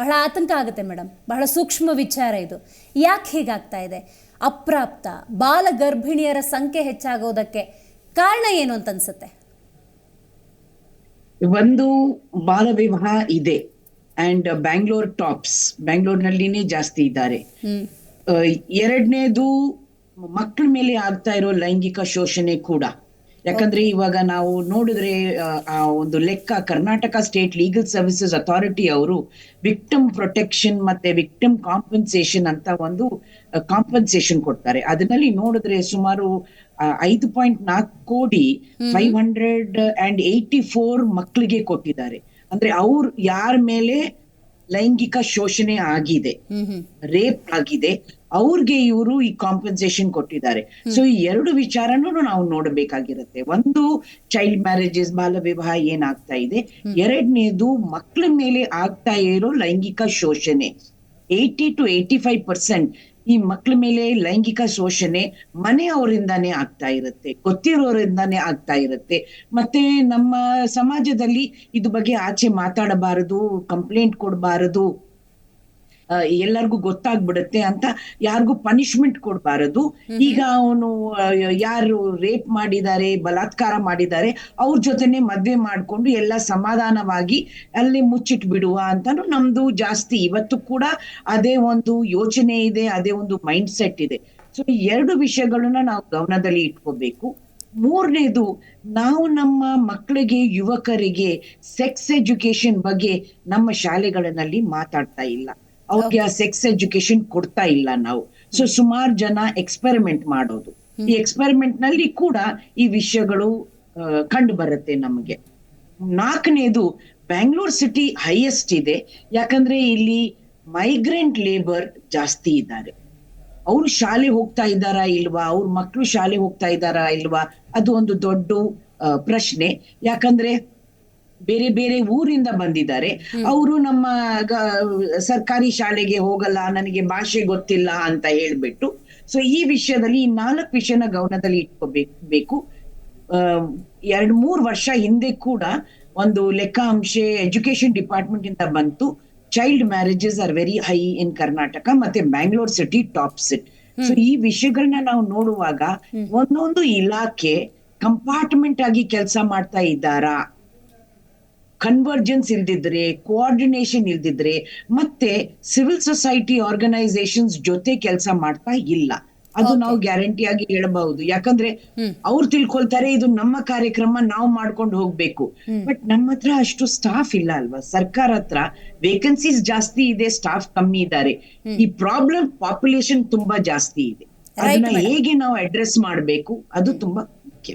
ಬಹಳ ಆತಂಕ ಆಗುತ್ತೆ ಮೇಡಮ್. ಬಹಳ ಸೂಕ್ಷ್ಮ ವಿಚಾರ ಇದು. ಯಾಕೆ ಹೀಗಾಗ್ತಾ ಇದೆ? ಅಪ್ರಾಪ್ತ ಬಾಲ ಗರ್ಭಿಣಿಯರ ಸಂಖ್ಯೆ ಹೆಚ್ಚಾಗೋದಕ್ಕೆ ಕಾರಣ ಏನು ಅಂತ ಅನ್ಸುತ್ತೆ? ಒಂದು ಬಾಲ ವಿವಾಹ ಇದೆ. ಅಂಡ್ ಬ್ಯಾಂಗ್ಳೂರ್ ಟಾಪ್ಸ್ ಬ್ಯಾಂಗ್ಳೂರ್ನಲ್ಲಿನೇ ಜಾಸ್ತಿ ಇದ್ದಾರೆ. ಎರಡನೇದು ಮಕ್ಕಳ ಮೇಲೆ ಆಗ್ತಾ ಇರೋ ಲೈಂಗಿಕ ಶೋಷಣೆ ಕೂಡ. ಯಾಕಂದ್ರೆ ಇವಾಗ ನಾವು ನೋಡಿದ್ರೆ ಆ, ಒಂದು ಲೆಕ್ಕ Karnataka state legal services authority ಅವರು ವಿಕ್ಟಮ್ ಪ್ರೊಟೆಕ್ಷನ್ ಮತ್ತೆ ವಿಕ್ಟಮ್ ಕಾಂಪನ್ಸೇಷನ್ ಅಂತ ಒಂದು ಕಾಂಪನ್ಸೇಷನ್ ಕೊಡ್ತಾರೆ. ಅದರಲ್ಲಿ ನೋಡಿದ್ರೆ ಸುಮಾರು ಐದು ಪಾಯಿಂಟ್ ನಾಲ್ಕು ಕೋಟಿ five hundred and eighty four ಮಕ್ಕಳಿಗೆ ಕೊಟ್ಟಿದ್ದಾರೆ. ಅಂದ್ರೆ ಅವ್ರು ಯಾರ ಮೇಲೆ ಲೈಂಗಿಕ ಶೋಷಣೆ ಆಗಿದೆ ರೇಪ್ ಆಗಿದೆ ಅವ್ರಿಗೆ ಇವರು ಈ ಕಾಂಪನ್ಸೇಷನ್ ಕೊಟ್ಟಿದ್ದಾರೆ. ಸೊ ಈ ಎರಡು ವಿಚಾರನೂ ನಾವು ನೋಡಬೇಕಾಗಿರುತ್ತೆ. ಒಂದು ಚೈಲ್ಡ್ ಮ್ಯಾರೇಜಸ್ ಬಾಲ ವಿವಾಹ ಏನಾಗ್ತಾ ಇದೆ? ಎರಡನೇದು ಮಕ್ಕಳ ಮೇಲೆ ಆಗ್ತಾ ಇರೋ ಲೈಂಗಿಕ ಶೋಷಣೆ. Eighty two eighty five percent ಈ ಮಕ್ಕಳ ಮೇಲೆ ಲೈಂಗಿಕ ಶೋಷಣೆ ಮನೆಯವರಿಂದಾನೇ ಆಗ್ತಾ ಇರುತ್ತೆ. ಗೊತ್ತಿರೋರಿಂದಾನೇ ಆಗ್ತಾ ಇರುತ್ತೆ. ಮತ್ತೆ ನಮ್ಮ ಸಮಾಜದಲ್ಲಿ ಇದು ಬಗ್ಗೆ ಆಚೆ ಮಾತಾಡಬಾರದು ಕಂಪ್ಲೇಂಟ್ ಕೊಡಬಾರದು. ಎಲ್ಲರಿಗೂ ಗೊತ್ತಾಗ್ಬಿಡುತ್ತೆ ಅಂತ ಯಾರಿಗೂ ಪನಿಷ್ಮೆಂಟ್ ಕೊಡಬಾರದು. ಈಗ ಅವನು ಯಾರು ರೇಪ್ ಮಾಡಿದ್ದಾರೆ ಬಲಾತ್ಕಾರ ಮಾಡಿದ್ದಾರೆ ಅವ್ರ ಜೊತೆನೆ ಮದ್ವೆ ಮಾಡ್ಕೊಂಡು ಎಲ್ಲ ಸಮಾಧಾನವಾಗಿ ಅಲ್ಲಿ ಮುಚ್ಚಿಟ್ ಬಿಡುವ ಅಂತಾನು ನಮ್ದು ಜಾಸ್ತಿ. ಇವತ್ತು ಕೂಡ ಅದೇ ಒಂದು ಯೋಚನೆ ಇದೆ ಅದೇ ಒಂದು ಮೈಂಡ್ ಸೆಟ್ ಇದೆ. ಸೊ ಈ ಎರಡು ವಿಷಯಗಳನ್ನ ನಾವು ಗಮನದಲ್ಲಿ ಇಟ್ಕೋಬೇಕು. ಮೂರನೇದು ನಾವು ನಮ್ಮ ಮಕ್ಕಳಿಗೆ ಯುವಕರಿಗೆ ಸೆಕ್ಸ್ ಎಜುಕೇಶನ್ ಬಗ್ಗೆ ನಮ್ಮ ಶಾಲೆಗಳಲ್ಲಿ ಮಾತಾಡ್ತಾ ಇಲ್ಲ. ಅವ್ರಿಗೆ ಆ ಸೆಕ್ಸ್ ಎಜುಕೇಶನ್ ಕೊಡ್ತಾ ಇಲ್ಲ ನಾವು. ಸೊ ಸುಮಾರು ಜನ ಎಕ್ಸ್ಪೆರಿಮೆಂಟ್ ಮಾಡೋದು. ಈ ಎಕ್ಸ್ಪೆರಿಮೆಂಟ್ನಲ್ಲಿ ಕೂಡ ಈ ವಿಷಯಗಳು ಕಂಡು ಬರುತ್ತೆ ನಮಗೆ. ನಾಲ್ಕನೇದು ಬ್ಯಾಂಗ್ಳೂರ್ ಸಿಟಿ ಹೈಯೆಸ್ಟ್ ಇದೆ. ಯಾಕಂದ್ರೆ ಇಲ್ಲಿ ಮೈಗ್ರೆಂಟ್ ಲೇಬರ್ ಜಾಸ್ತಿ ಇದ್ದಾರೆ. ಅವ್ರು ಶಾಲೆ ಹೋಗ್ತಾ ಇದ್ದಾರಾ ಇಲ್ವಾ? ಅವ್ರ ಮಕ್ಕಳು ಶಾಲೆ ಹೋಗ್ತಾ ಇದ್ದಾರಾ ಇಲ್ವಾ? ಅದು ಒಂದು ದೊಡ್ಡ ಪ್ರಶ್ನೆ. ಯಾಕಂದ್ರೆ ಬೇರೆ ಬೇರೆ ಊರಿಂದ ಬಂದಿದ್ದಾರೆ. ಅವರು ನಮ್ಮ ಸರ್ಕಾರಿ ಶಾಲೆಗೆ ಹೋಗಲ್ಲ ನನಗೆ ಭಾಷೆ ಗೊತ್ತಿಲ್ಲ ಅಂತ ಹೇಳ್ಬಿಟ್ಟು ಸೊ ಈ ವಿಷಯದಲ್ಲಿ ನಾಲ್ಕು ವಿಷಯನ ಗಮನದಲ್ಲಿ ಇಟ್ಕೋಬೇಕು. ಬೇಕು ಎರಡ್ ಮೂರ್ ವರ್ಷ ಹಿಂದೆ ಕೂಡ ಒಂದು ಲೆಕ್ಕಾಂಶೆ ಎಜುಕೇಶನ್ ಡಿಪಾರ್ಟ್ಮೆಂಟ್ ಇಂದ ಬಂತು. Child marriages are very high in Karnataka ಮತ್ತೆ ಬ್ಯಾಂಗ್ಳೂರ್ ಸಿಟಿ ಟಾಪ್ ಸಿಟ್. ಸೊ ಈ ವಿಷಯಗಳನ್ನ ನಾವು ನೋಡುವಾಗ ಒಂದೊಂದು ಇಲಾಖೆ ಕಂಪಾರ್ಟ್ಮೆಂಟ್ ಆಗಿ ಕೆಲಸ ಮಾಡ್ತಾ ಇದ್ದಾರಾ? ಕನ್ವರ್ಜೆನ್ಸ್ ಇಲ್ದಿದ್ರೆ ಕೋಆರ್ಡಿನೇಷನ್ ಇಲ್ದಿದ್ರೆ ಮತ್ತೆ ಸಿವಿಲ್ ಸೊಸೈಟಿ ಆರ್ಗನೈಸೇಷನ್ಸ್ ಜೊತೆ ಕೆಲಸ ಮಾಡ್ತಾ ಇಲ್ಲ. ಅದು ನಾವು ಗ್ಯಾರಂಟಿಯಾಗಿ ಹೇಳಬಹುದು. ಯಾಕಂದ್ರೆ ಅವ್ರು ತಿಳ್ಕೊಳ್ತಾರೆ ಇದು ನಮ್ಮ ಕಾರ್ಯಕ್ರಮ ನಾವು ಮಾಡ್ಕೊಂಡು ಹೋಗ್ಬೇಕು. ಬಟ್ ನಮ್ಮ ಹತ್ರ ಅಷ್ಟು ಸ್ಟಾಫ್ ಇಲ್ಲ ಅಲ್ವಾ? ಸರ್ಕಾರ ಹತ್ರ ವೇಕೆನ್ಸೀಸ್ ಜಾಸ್ತಿ ಇದೆ ಸ್ಟಾಫ್ ಕಮ್ಮಿ ಇದ್ದಾರೆ. ಈ ಪ್ರಾಬ್ಲಮ್ ಪಾಪ್ಯುಲೇಷನ್ ತುಂಬಾ ಜಾಸ್ತಿ ಇದೆ. ಅದನ್ನ ಹೇಗೆ ನಾವು ಅಡ್ರೆಸ್ ಮಾಡಬೇಕು ಅದು ತುಂಬಾ ಮುಖ್ಯ.